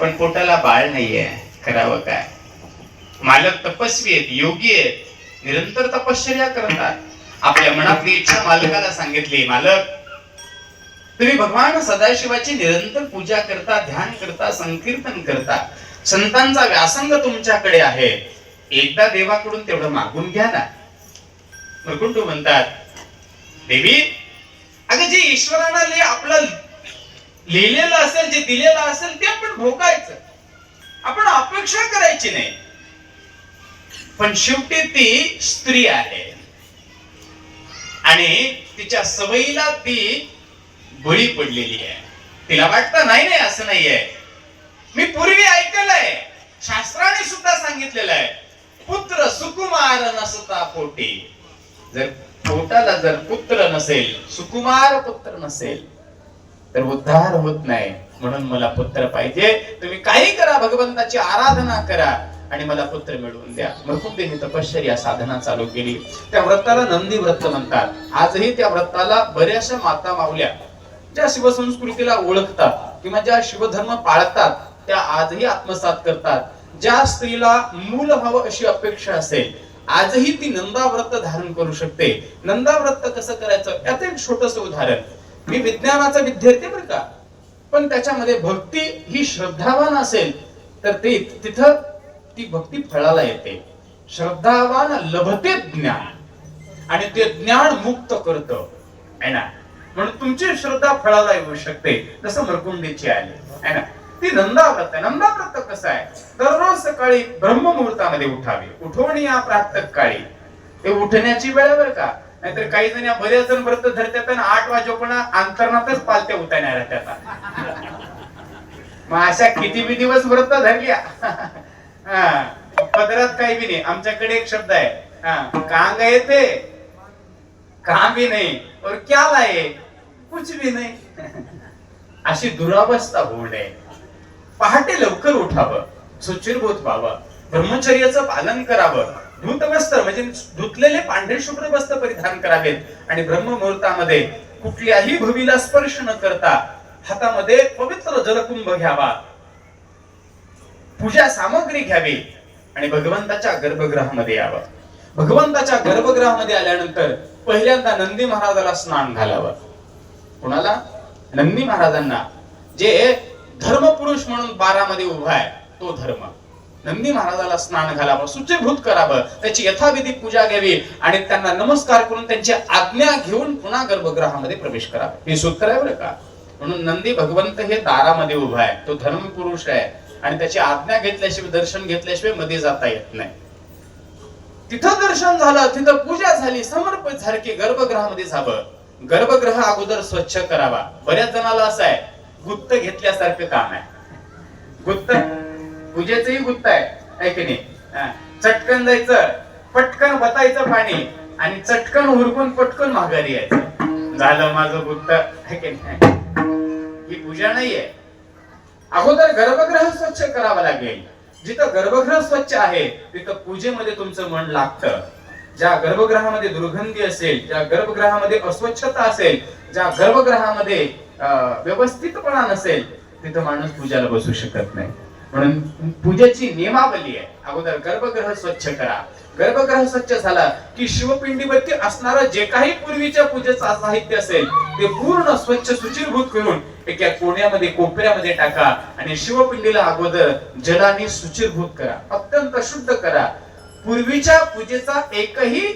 पण पोटाला बाळ नाहीये. करावं काय? मालक तपस्वी आहेत योगी आहेत. निरंतर तपश्चर्या करतात. आपल्या मनातली इच्छा मालकाला सांगितली मालक तुम्ही भगवान सदाशिवाची निरंतर पूजा करता ध्यान करता संकीर्तन करता. संतांचा व्यासंग तुमच्याकडे आहे. एकदा देवाकडून तेवढं मागून घ्या ना. मरकुंटू म्हणतात देवी अगं जे ईश्वरानं आपलं लिहिलेलं असेल जे दिलेलं असेल ते आपण भोगायचं. आपण अपेक्षा करायची नाही. पण शेवटी ती स्त्री आहे. आणि तिच्या सवयीला ती बळी पडलेली आहे. तिला वाटतं नाही नाही असं नाहीये. मी पूर्वी ऐकलंय शास्त्राने सुद्धा सांगितलेलं आहे. पुत्र सुकुमार नसता पोटी. जर पोटाला जर पुत्र नसेल सुकुमार पुत्र नसेल तर उद्धार होत नाही. म्हणून मला पुत्र पाहिजे. तुम्ही काही करा भगवंताची आराधना करा आणि मला पुत्र मिळवून द्या. म्हणून त्यांनी तपश्चर्या साधना चालू केली. त्या व्रताला नंदी व्रत म्हणतात. आजही त्या व्रताला बऱ्याचशा माता मावल्या ज्या शिवसंस्कृतीला ओळखतात किंवा ज्या शिवधर्म पाळतात त्या आजही आत्मसात करतात. ज्या स्त्रीला मूल व्हावं अशी अपेक्षा असेल आजही ती नंदाव्रत धारण करू शकते. नंदाव्रत कसं करायचं? याचं एक छोटस उदाहरण. मी विज्ञानाचा विद्यार्थी बरं का. पण त्याच्यामध्ये भक्ती ही श्रद्धावान असेल तर ते तिथं ती भक्ती फळाला येते. श्रद्धावान लभते ज्ञान. आणि ते ज्ञान मुक्त करत. आहे ना? म्हणून तुमची श्रद्धा फळाला येऊ शकते. जसं मरकुंडीची आली आहे ना? ती नंदाव्रत आहे. नंदाव्रत कसं आहे? दररोज सकाळी ब्रह्ममुहूर्तामध्ये उठावे. उठवणी या प्रातकाळी. ते उठण्याची वेळ बरं का. नाहीतर काही जण या बरेच जण व्रत धरतात आणि आठ वाजेपणा अंतरणातच पालत्या उठायला त्याचा मग अशा किती बी दिवस व्रत धरल्या? पदरात काही बी नाही. आमच्याकडे एक शब्द आहे. कांग येते काम भी नाही. और क्या लाए कुछ भी नाही. अशी दुरावस्था होऊ नये. पहाटे लवकर उठावं. सुचिरभूत व्हावं. ब्रह्मचर्याचं पालन करावं. धूत वस्त्र म्हणजे धुतलेले पांढरे शुभ्र वस्त्र परिधान करावेत. आणि ब्रह्ममुहूर्तामध्ये कुठल्याही भूमीला स्पर्श न करता हातामध्ये पवित्र जलकुंभ घ्यावा. पूजा सामग्री घ्यावी आणि भगवंताच्या गर्भगृहामध्ये यावं. भगवंताच्या गर्भगृहामध्ये आल्यानंतर पहिल्यांदा नंदी महाराजाला स्नान घालावं. कोणाला? नंदी महाराजांना जे धर्मपुरुष म्हणून बारामध्ये उभा आहे तो धर्म. नंदी महाराजाला स्नान घालावं शुचिभूत करावं त्याची यथाविधी पूजा घ्यावी आणि त्यांना नमस्कार करून त्यांची आज्ञा घेऊन पुन्हा गर्भगृहामध्ये प्रवेश करावा. हे सूत्र आहे बरं का? म्हणून नंदी भगवंत हे दारामध्ये उभा आहे. तो धर्मपुरुष आहे आणि त्याची आज्ञा घेतल्याशिवाय दर्शन घेतल्याशिवायमध्ये जाता येत नाही. तिथं दर्शन झालं तिथं पूजा झाली समर्पित झालं की गर्भगृहामध्ये जावं. गर्भगृह अगोदर स्वच्छ करावा. बऱ्याच जणाला असं आहे गुत्त घेतल्यासारखं काम आहे. गुत्त पूजेचंही गुप्त आहे आहे की नाही? चटकन जायचं पटकन वतायचं पाणी आणि चटकन उरकून पटकन माघारी यायचं. झालं माझं गुत्त आहे की नाही? ही पूजा नाहीये अगोदर गर्भगृह स्वच्छ करावा लागेल. जिथं गर्भगृह स्वच्छ आहे तिथं पूजेमध्ये तुमचं मन लागतं. ज्या गर्भगृहामध्ये दुर्गंधी असेल ज्या गर्भगृहामध्ये अस्वच्छता असेल ज्या गर्भगृहामध्ये व्यवस्थितपणा नसेल तिथं माणूस पूजाला बसू शकत नाही. म्हणून पूजेची नियमावली आहे. अगोदर गर्भगृह स्वच्छ करा. गर्भगृह स्वच्छ झाला की शिवपिंडीवरती असणारं जे काही पूर्वीच्या पूजेचं साहित्य असेल ते पूर्ण स्वच्छ सुचिरभूत करून एका कोण्यामध्ये कोपऱ्यामध्ये टाका आणि शिवपिंडीला अगोदर जलाने सुचिरभूत करा. अत्यंत शुद्ध करा. पूर्वीच्या पूजेचा एकही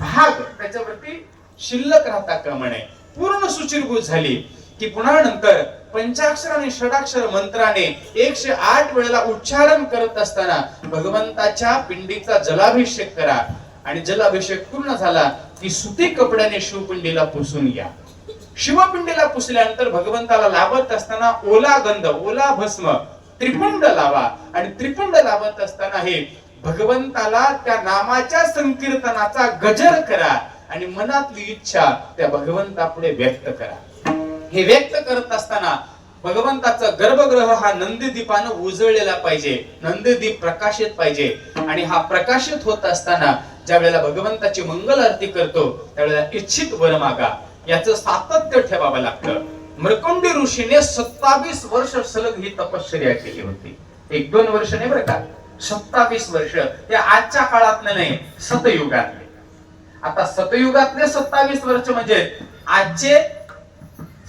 भाग त्याच्यावरती शिल्लक राहता कामा नये. पूर्ण सुचिरभूत झाली. की पुन्हा नंतर पंचाक्षर आणि षडाक्षर मंत्राने एकशे आठ वेळेला उच्चारण करत असताना भगवंताच्या पिंडीचा जलाभिषेक करा. आणि जलाभिषेक पूर्ण झाला की सुती कपड्याने शिवपिंडीला पुसून घ्या. शिवपिंडीला पुसल्यानंतर भगवंताला लावत असताना ओला गंध ओला भस्म त्रिपुंड लावा. आणि त्रिपुंड लावत असताना हे भगवंताला त्या नामाच्या संकीर्तनाचा गजर करा. आणि मनातली इच्छा त्या भगवंतापुढे व्यक्त करा. हे व्यक्त करत असताना भगवंताचा गर्भग्रह हा नंदीदीपानं उजळलेला पाहिजे. नंदीदीप प्रकाशित पाहिजे. आणि हा प्रकाशित होत असताना ज्या वेळेला भगवंताची मंगल आरती करतो त्यावेळेला इच्छित वर मागा. याचं सातत्य ठेवावं लागतं. मृकुंडी ऋषीने सत्तावीस वर्ष सलग ही तपश्चर्या केली होती. एक दोन वर्ष नाही बरं का? सत्तावीस वर्ष. ते आजच्या काळात नाही सतयुगातले. आता सतयुगातले सत्तावीस वर्ष म्हणजे आजचे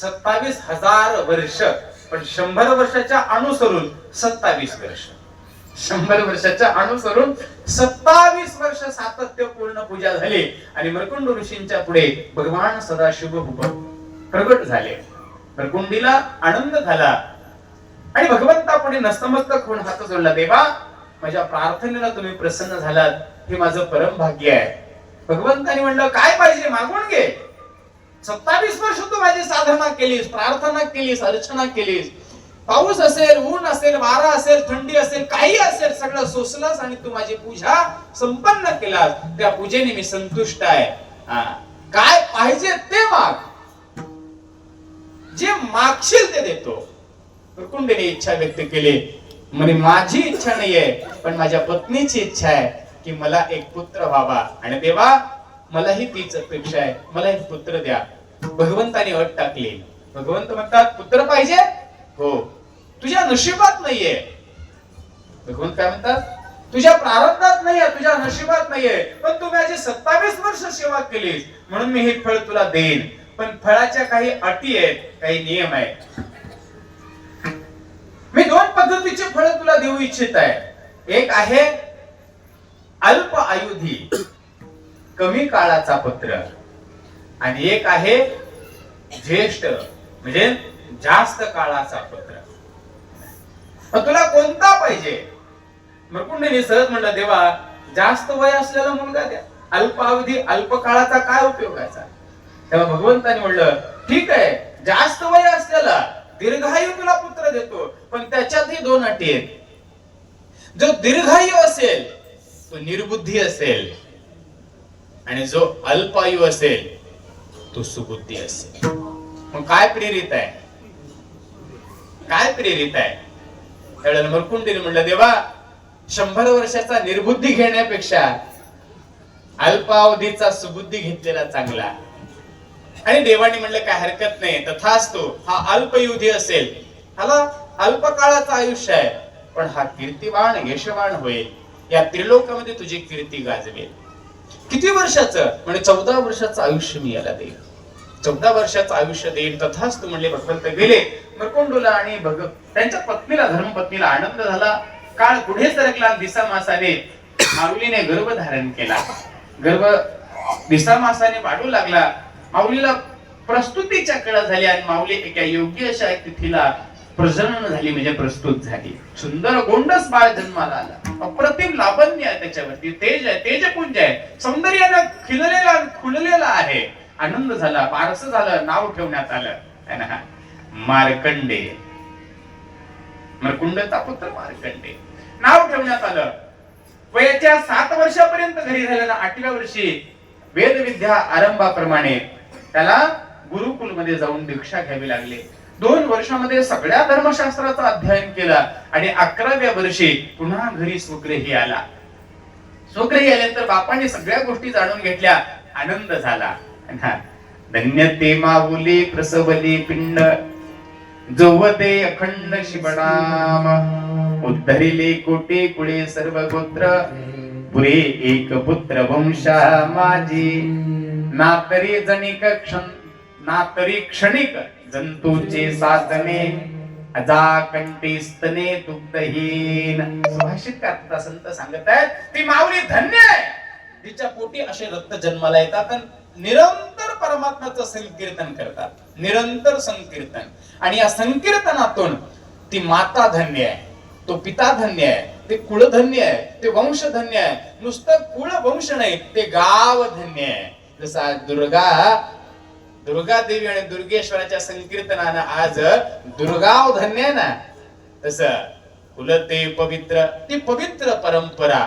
सत्तावीस हजार वर्ष पण शंभर वर्षाच्या अनुसरून सत्तावीस वर्ष. शंभर वर्षाच्या अनुसरून सत्तावीस वर्ष सातत्यपूर्ण पूजा झाली. आणि मरकुंड ऋषींच्या पुढे भगवान सदाशिव प्रगट झाले. मरकुंडीला आनंद झाला. आणि भगवंतापुढे नस्तमस्तक होऊन हात जोडला देवा माझ्या प्रार्थनेला तुम्ही प्रसन्न झालात. हे माझं परम भाग्य आहे. भगवंताने म्हणलं काय पाहिजे मागून घे. सत्तावीस वर्ष तू माझी साधना केलीस प्रार्थना केलीस अर्चना केलीस. पाऊस असेल ऊन असेल वारा असेल थंडी असेल काही असेल सगळं सोसलास आणि तू माझी पूजा संपन्न केलास. त्या पूजेने मी संतुष्ट आहे. हा. काय पाहिजे ते माग जे मागशील ते देतो. कुंडीने इच्छा व्यक्त केली. म्हणे माझी इच्छा नाहीये पण माझ्या पत्नीची इच्छा आहे की मला एक पुत्र व्हावा. आणि देवा मलाही तीच अपेक्षा आहे. मला एक पुत्र द्या. भगवंताने अट टाकली. भगवंत म्हणतात पुत्र पाहिजे? हो. तुझ्या नशिबात नाहीये. भगवंत काय म्हणतात तुझ्या प्रारंभात नाहीये तुझ्या नशिबात नाहीये. पण तू माझी सत्तावीस वर्ष सेवा केलीस. म्हणून मी हे फळ तुला देईन. पण फळाच्या काही अटी आहेत काही नियम आहेत. मी दोन पद्धतीचे फळ तुला देऊ इच्छित आहे. एक आहे अल्प आयुधी कमी काळाचा पत्र. आणि एक आहे ज्येष्ठ म्हणजे जास्त काळाचा पत्र. तुला कोणता पाहिजे? मृकुंडीने सहज म्हणलं देवा जास्त वय असलेला मुलगा द्या. अल्पावधी अल्प काळाचा काय उपयोगाचा तेव्हा भगवंताने म्हणलं ठीक आहे जास्त वय असलेला दीर्घायू तुला पुत्र देतो पण त्याच्यातही दोन अटी आहेत. जो दीर्घायू असेल तो निर्बुद्धी असेल आणि जो अल्पायू असेल तो सुबुद्धी असेल. मग काय प्रेरित आहे? काय प्रेरित आहे? त्यावेळेला मरकुंडीने म्हणलं देवा शंभर वर्षाचा निर्बुद्धी घेण्यापेक्षा अल्पावधीचा सुबुद्धी घेतलेला चांगला आणि देवाने म्हणलं काय हरकत नाही. तथास्तु हा अल्पयुधी असेल. ह्याला अल्प काळाचं आयुष्य आहे. पण हा कीर्तिवान यशवान होईल. या त्रिलोकामध्ये तुझी कीर्ती गाजवेल. किती वर्षाचं? म्हणजे चौदा वर्षाचं आयुष्य मी याला देईल चौदा वर्षाचं आयुष्य देईल तथाच म्हणले भगवंत गेले. मरकोंडोला आणि भग त्यांच्या पत्नीला धर्मपत्नीला आनंद झाला. काळ पुढे सरकला. दिसा मासाने माऊलीने गर्भ धारण केला. गर्भ दिसा मासाने वाढू लागला. माऊलीला प्रस्तुतीच्या कळा झाली आणि माऊली एका योग्य अशा तिथीला प्रजनन झाली म्हणजे प्रस्तुत झाली. सुंदर गोंडस बाळ जन्माला आला. अप्रतिम लावण्य आहे त्याच्यावरती. तेज आहे तेजपुंज आहे. सौंदर्यानं खिललेला खुललेला आहे. आनंद झाला पारस झालं नाव ठेवण्यात आलं. ना? मार्कंडे. मरकुंडचा पुत्र मार्कंडे. नाव ठेवण्यात आलं. वयाच्या सात वर्षापर्यंत घरी झालेल्या आठव्या वर्षी वेदविद्या आरंभाप्रमाणे त्याला गुरुकुलमध्ये जाऊन दीक्षा घ्यावी लागली. दोन वर्षामध्ये सगळ्या धर्मशास्त्राचं अध्ययन केलं आणि अकराव्या वर्षी पुन्हा घरी स्वगृही आला. स्वगृही आल्यानंतर बापाने सगळ्या गोष्टी जाणून घेतल्या आनंद झाला. धन्य ते माऊली प्रसवली पिंड जोवते अखंड शिवनाम उद्धरिले कोटे कुळे सर्व गोत्र पुरे एक पुत्र वंशा माझी नातरी जणिक क्षण नातरी क्षणिक जंतूचे साधने अजा स्तने दुग्धहीन. सुभाषित करता संत सांगत आहेत ती माऊली धन्य आहे. तिच्या पोटी असे रक्त जन्माला येतात आणि निरंतर परमात्म्याचं संकीर्तन करतात. निरंतर संकीर्तन. आणि या संकीर्तनातून ती माता धन्य आहे तो पिता धन्य आहे ते कुळधन्य आहे ते वंश धन्य आहे. नुसतं कुळ वंश नाही ते गाव धन्य आहे. जसा दुर्गा दुर्गा देवी आणि दुर्गेश्वराच्या संकीर्तनानं आज दुर्गाव धन्य आहे ना तस कुलते पवित्र ती पवित्र परंपरा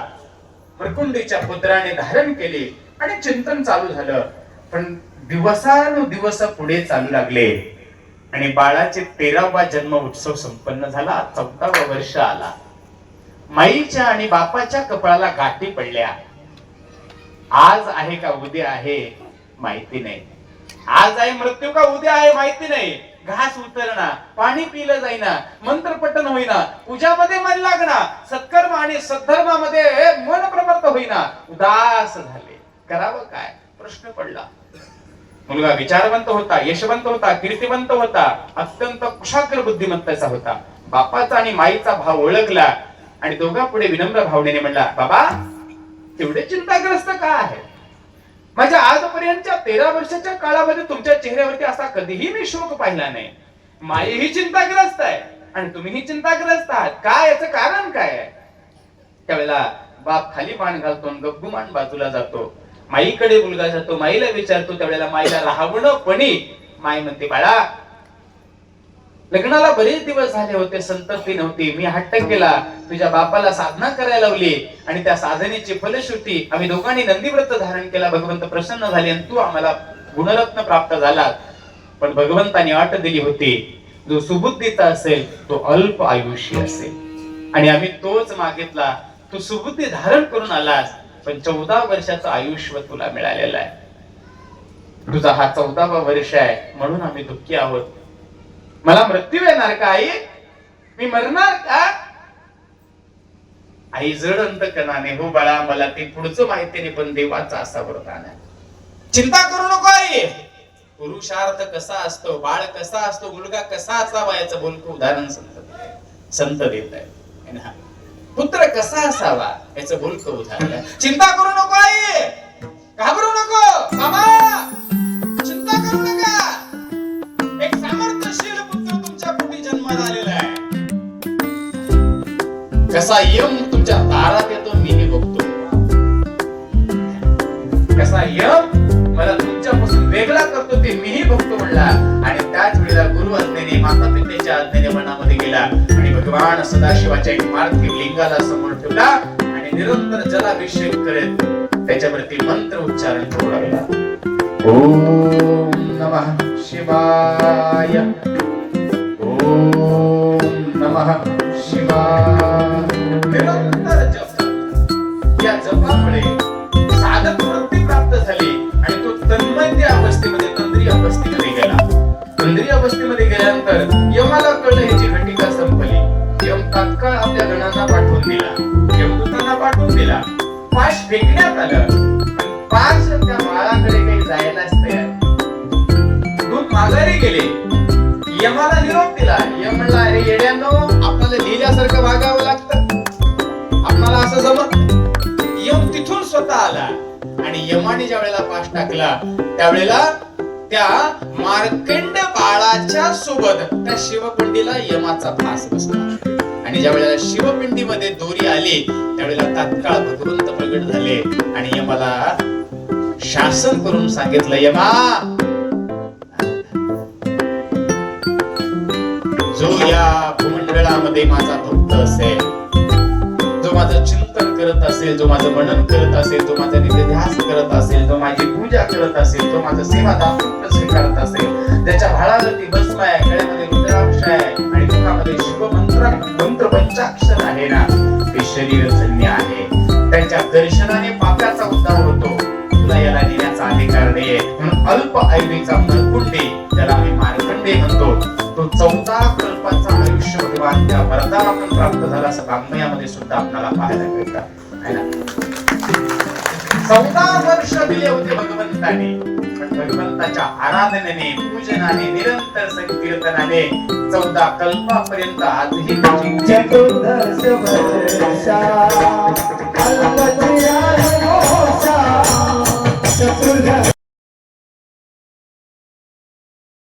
प्रकुंडीच्या पुत्राने धारण केली आणि चिंतन चालू झालं. पण दिवसानुदिवस पुढे चालू लागले. आणि बाळाचे तेरावा जन्म उत्सव संपन्न झाला चौदावा वर्ष आला. माईच्या आणि बापाच्या कपाळाला गाठी पडल्या. आज आहे का उद्या आहे माहिती नाही. आज आहे मृत्यू का उद्या आहे माहिती नाही. घास उतरणा पाणी पिलं जाईना मंत्र पठन होईना पूजामध्ये मन लागना सत्कर्म आणि सद्धर्मामध्ये मन प्रवर्त होईना. उदास झाले. करावं काय? प्रश्न पडला. मुलगा विचारवंत होता यशवंत होता कीर्तिवंत होता अत्यंत कुशाग्र बुद्धिमत्तेचा होता. बापाचा आणि माईचा भाव ओळखला आणि दोघा पुढे विनम्र भावनेने म्हणला बाबा तेवढे चिंताग्रस्त का आहे माझ्या आजपर्यंतच्या तेरा वर्षाच्या काळामध्ये तुमच्या चेहऱ्यावरती असा कधीही मी शोक पाहिला नाही. माई ही चिंताग्रस्त आहे. आणि तुम्हीही चिंताग्रस्त आहात. काय याचं कारण काय आहे? त्यावेळेला बाप खाली मान घालतो आणि मान बाजूला जातो. माईकडे मुलगा जातो माईला विचारतो. त्यावेळेला माईला राहवणं पणी. माई म्हणते बाळा लग्नाला बरेच दिवस झाले होते संतती नव्हती. मी हट्ट केला. तुझ्या बापाला साधना करायला लावली. आणि त्या साधनेची फलश्रुती आम्ही दोघांनी नंदीव्रत धारण केला. भगवंत प्रसन्न झाले आणि तू आम्हाला गुणरत्न प्राप्त झाला पण भगवंताने अट दिली होती. जो सुबुद्धीचा असेल तो अल्प आयुष्य असेल. आणि आम्ही तोच मागितला. तू सुबुद्धी धारण करून आलास पण चौदा वर्षाचं आयुष्य तुला मिळालेलं आहे. तुझा हा चौदावा वर्ष आहे. म्हणून आम्ही दुःखी आहोत. मला मृत्यू येणार का आई? मी मरणार का? आई जड अंतकणाने हो बाळा मला ते पुढचं माहिती नाही पण देवाचा असा वरदान आहे. चिंता करू नको आई. पुरुषार्थ कसा असतो बाळ कसा असतो मुलगा कसा असावा याचं बोलतो उदाहरण संत संत देत आहे पुत्र कसा असावा याचं बोलतो उदाहरण चिंता करू नको आई. घाबरू नको मामा. कसा यम तुमच्या दारात येतो मी हे बघतो. कसा यम मला तुमच्यापासून वेगळा करतो ते मीही बघतो म्हणला. आणि त्याच वेळेला गुरु आज्ञेने माता पितेच्या आज्ञेने मनामध्ये गेला. आणि भगवान सदाशिवाच्या एक पार्थिव लिंगाला समोर ठेवला आणि निरंतर जलाभिषेक करत त्याच्यावरती मंत्र उच्चारण करू लागला. ओम नमः शिवाय. ओम नमः शिवाय निरंतर जप. या जपामुळे साधक वृत्ती प्राप्त झाली आणि तो तन्मय अवस्थेमध्ये तंद्री अवस्थेमध्ये गेला. तंद्री अवस्थेमध्ये गेल्यानंतर यमाला कळलं ह्याची घटिका संपली. यम तात्काळ आपल्या गणांना पाठवून दिला. यमदूतांना पाठवून दिला. पाश फेकण्यात आलं. आणि पाश त्या बाळाकडे काही जायलाच तयार दूत माघारी गेले. यमाला आपल्याला लिहिल्यासारखं वागावं लागतं. आपणाला असं जमत यम तिथून स्वतः आला आणि यमाने ज्या वेळेला पाश टाकला त्यावेळेला त्या मार्कंड बाळाच्या सोबत त्या शिवपिंडीला यमाचा फास बसला. आणि ज्या वेळेला शिवपिंडीमध्ये दोरी आली त्यावेळेला तात्काळ भगवंत प्रगट झाले आणि यमाला शासन करून सांगितलं यमा जो या भूमंडळामध्ये माझा भक्त असेल जो माझं चिंतन करत असेल जो माझं मनन करत असेल जो माझा निध्यास करत असेल जो माझी पूजा करत असेल जो माझं सेवा दासत्व स्वीकारत असेल त्याच्या भाळावरती भस्म आहे गळ्यामध्ये रुद्राक्ष आहे आणि मुखामध्ये शिवमंत्र मंत्र पंचाक्षर आहे ना ते शरीर धन्य आहे. त्यांच्या दर्शनाने पाप्याचा उद्धार होतो. तुला याला देण्याचा अधिकार नाहीये. म्हणून अल्प आयुर्वेचा नरकुंडे त्याला आम्ही मारकुंडे म्हणतो. तो चौदा देवांचा वरदान प्राप्त झाला असं वाङ्मयामध्ये सुद्धा आपल्याला पाहायला मिळतात चौदा वर्ष दिले होते भगवंताने भगवंताच्या आराधनेने पूजनाने निरंतर संकीर्तनाने चौदा कल्पापर्यंत आजही चतुर्दश